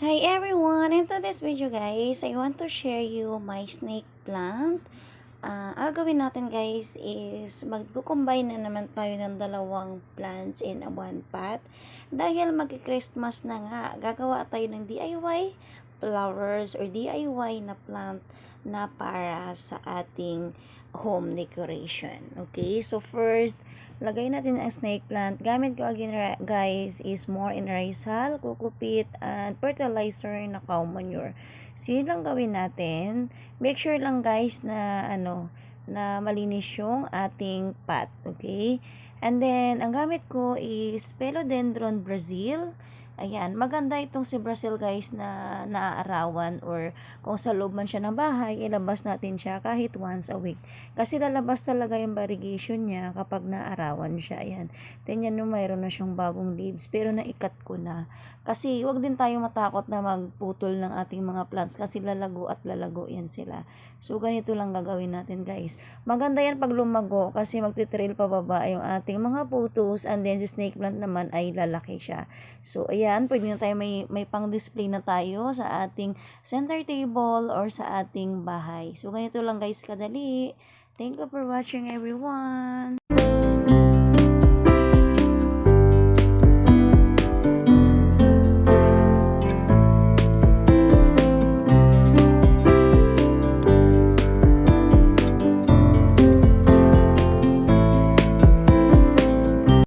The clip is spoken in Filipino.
Hi everyone! Into this video guys, I want to share you my snake plant. Ah, ang gagawin natin guys is magkukombine na naman tayo ng dalawang plants in a one pot. Dahil mag-Christmas na nga, gagawa tayo ng DIY flowers or DIY na plant na para sa ating home decoration. Okay, so first, lagay natin ang snake plant. Gamit ko again guys is more in rizal, kukupit, and fertilizer na cow manure. So yun lang gawin natin. Make sure lang guys na ano, na malinis yung ating pot. Okay? And then, ang gamit ko is Philodendron Brazil. Ayan, maganda itong si Brazil guys na naaarawan or kung sa loob man siya ng bahay, ilabas natin siya kahit once a week. Kasi lalabas talaga yung variegation niya kapag naarawan siya. Ayan, tingnan nyo mayroon na siyang bagong leaves pero naikat ko na. Kasi wag din tayo matakot na magputol ng ating mga plants kasi lalago at lalago yan sila. So ganito lang gagawin natin guys. Maganda yan pag lumago kasi magtitrail pababa yung ating mga photos and then si snake plant naman ay lalaki siya. So ayan, pwede na tayo may, may pang display na tayo sa ating center table or sa ating bahay. So ganito lang guys kadali. Thank you for watching everyone.